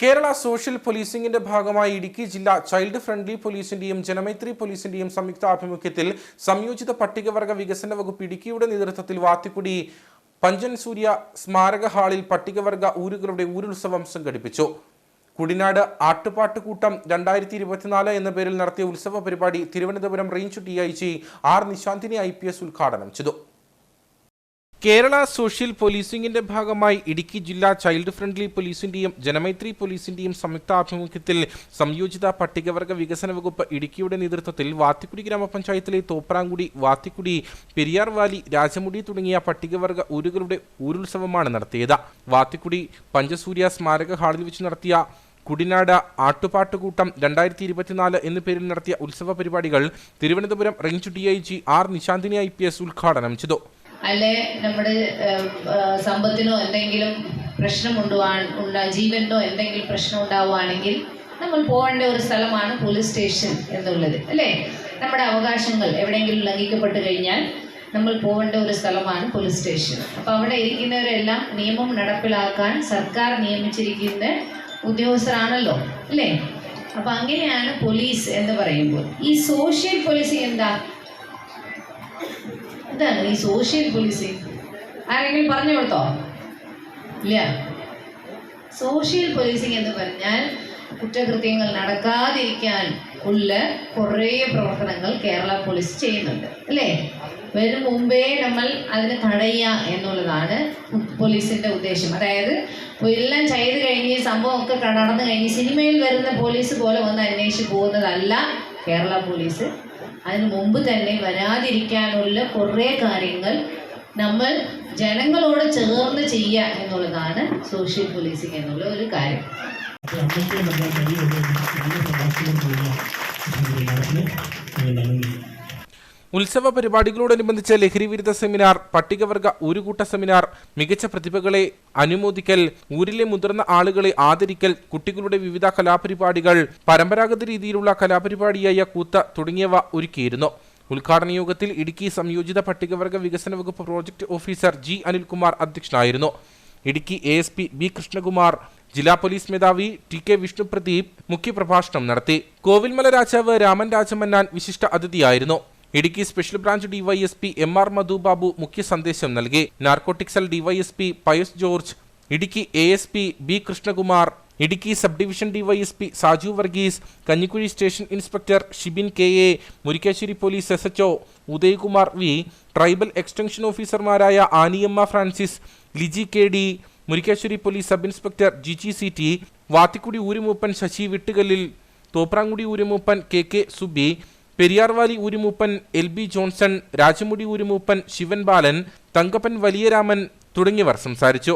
Kerala social പോലീസിംഗിന്റെ ഭാഗമായി ഇടുക്കി ജില്ലാ child friendly പോലീസിന്റെയും ജനമൈത്രി പോലീസിന്റെയും സംയുക്ത ആഭിമുഖ്യത്തിൽ സംയോജിത പട്ടികവർഗ വികസന വകുപ്പ് ഇടുക്കിയുടെ നേതൃത്വത്തിൽ വാത്തിക്കുടി പഞ്ചൻ സൂര്യ സ്മാരക ഹാളിൽ പട്ടികവർഗ ഊരുകളുടെ ഊരുത്സവം സംഘടിപ്പിച്ചു. കുടിനാട് ആട്ടുപാട്ടുകൂട്ടം രണ്ടായിരത്തി ഇരുപത്തിനാല് എന്ന പേരിൽ നടത്തിയ ഉത്സവ പരിപാടി Thiruvananthapuram range D I G R Nishanthini I P S ഉദ്ഘാടനം ചെയ്തു. കേരള സോഷ്യൽ പോലീസിംഗിന്റെ ഭാഗമായി ഇടുക്കി ജില്ലാ ചൈൽഡ് ഫ്രണ്ട്ലി പോലീസിന്റെയും ജനമൈത്രി പോലീസിന്റെയും സംയുക്ത ആഭിമുഖ്യത്തിൽ സംയോജിത പട്ടികവർഗ വികസന വകുപ്പ് ഇടുക്കിയുടെ നേതൃത്വത്തിൽ വാത്തിക്കുടി ഗ്രാമപഞ്ചായത്തിലെ തോപ്രാങ്കുടി വാത്തിക്കുടി പെരിയാർ വാലി രാജമുടി തുടങ്ങിയ പട്ടികവർഗ ഊരുകളുടെ ഊരുത്സവമാണ് നടത്തിയത്. വാത്തിക്കുടി പഞ്ചസൂര്യ സ്മാരക ഹാളിൽ വെച്ച് നടത്തിയ കുടിനാട് ആട്ടുപാട്ടുകൂട്ടം രണ്ടായിരത്തി ഇരുപത്തിനാല് എന്ന പേരിൽ നടത്തിയ ഉത്സവ പരിപാടികൾ Thiruvananthapuram range D I G R Nishanthini I P S ഉദ്ഘാടനം ചെയ്തു. അല്ലെ നമ്മുടെ സമ്പത്തിനോ എന്തെങ്കിലും പ്രശ്നം ഉണ്ടാവാൻ ഉണ്ടാ ജീവനോ എന്തെങ്കിലും പ്രശ്നം ഉണ്ടാവുകയാണെങ്കിൽ നമ്മൾ പോകേണ്ട ഒരു സ്ഥലമാണ് പോലീസ് സ്റ്റേഷൻ എന്നുള്ളത്. അല്ലേ? നമ്മുടെ അവകാശങ്ങൾ എവിടെയെങ്കിലും ലംഘിക്കപ്പെട്ട് കഴിഞ്ഞാൽ നമ്മൾ പോകേണ്ട ഒരു സ്ഥലമാണ് പോലീസ് സ്റ്റേഷൻ അപ്പോൾ അവിടെ ഇരിക്കുന്നവരെല്ലാം നിയമം നടപ്പിലാക്കാൻ സർക്കാർ നിയമിച്ചിരിക്കുന്ന ഉദ്യോഗസ്ഥരാണല്ലോ. അല്ലേ? അപ്പോൾ അങ്ങനെയാണ് പോലീസ് എന്ന് പറയുമ്പോൾ. ഈ സോഷ്യൽ പോലീസിങ് എന്താ? എന്താണ് ഈ സോഷ്യൽ പോലീസിങ് ആരെങ്കിലും പറഞ്ഞു കൊടുത്തോ? ഇല്ല. സോഷ്യൽ പോലീസിങ് എന്ന് പറഞ്ഞാൽ കുറ്റകൃത്യങ്ങൾ നടക്കാതിരിക്കാൻ ഉള്ള കുറേ പ്രവർത്തനങ്ങൾ കേരള പോലീസ് ചെയ്യുന്നുണ്ട് അല്ലേ? വരും മുമ്പേ നമ്മൾ അതിന് തടയുക എന്നുള്ളതാണ് പോലീസിന്റെ ഉദ്ദേശം. അതായത് എല്ലാം ചെയ്ത് കഴിഞ്ഞ് സംഭവമൊക്കെ നടന്നു കഴിഞ്ഞ് സിനിമയിൽ വരുന്ന പോലീസ് പോലെ ഒന്ന് അന്വേഷിച്ച് പോകുന്നതല്ല കേരള പോലീസ്. അതിന് മുമ്പ് തന്നെ വരാതിരിക്കാനുള്ള കുറേ കാര്യങ്ങൾ നമ്മൾ ജനങ്ങളോട് ചേർന്ന് ചെയ്യുക എന്നുള്ളതാണ് സോഷ്യൽ പോലീസിങ് എന്നുള്ള ഒരു കാര്യം. അന്നത്തെ നമ്മുടെ പോവുക നന്ദി. ഉത്സവ പരിപാടികളോടനുബന്ധിച്ച് ലഹരി വിരുദ്ധ സെമിനാർ പട്ടികവർഗ ഒരുകൂട്ട സെമിനാർ മികച്ച പ്രതിഭകളെ അനുമോദിക്കൽ ഊരിലെ മുതിർന്ന ആളുകളെ ആദരിക്കൽ കുട്ടികളുടെ വിവിധ കലാപരിപാടികൾ പരമ്പരാഗത രീതിയിലുള്ള കലാപരിപാടിയായ കൂത്ത് തുടങ്ങിയവ ഒരുക്കിയിരുന്നു. ഉദ്ഘാടന യോഗത്തിൽ ഇടുക്കി സംയോജിത പട്ടികവർഗ വികസന വകുപ്പ് പ്രോജക്ട് ഓഫീസർ ജി അനിൽകുമാർ അധ്യക്ഷനായിരുന്നു. Idukki A S P B Krishnakumar ജില്ലാ പോലീസ് മേധാവി ടി കെ വിഷ്ണുപ്രദീപ് മുഖ്യപ്രഭാഷണം നടത്തി. കോവിൽമല രാജാവ് രാമൻ രാജമന്നാൻ വിശിഷ്ട അതിഥിയായിരുന്നു. Idukki special branch DYSP M R Madhubabu മുഖ്യ സന്ദേശം നൽകി. Narcotic cell DYSP Pius George Idukki A S P B Krishnakumar Idukki sub division DYSP Saju Varghese Kanjikuzhy station inspector Shibin K A Murikkassery police S H Udayakumar V tribal extension ഓഫീസർമാരായ Aniyamma Francis Liji K D Murikkassery police sub inspector Jiji C T Vathikudy ഊരുമൂപ്പൻ Sasi വിട്ടുകല്ലിൽ തോപ്രാങ്കുടി ഊരുമൂപ്പൻ K K Subi Periyar valley ഊരുമൂപ്പൻ L B Johnson Rajamudi ഊരുമൂപ്പൻ ശിവൻ ബാലൻ തങ്കപ്പൻ വലിയരാമൻ തുടങ്ങിയവർ സംസാരിച്ചു.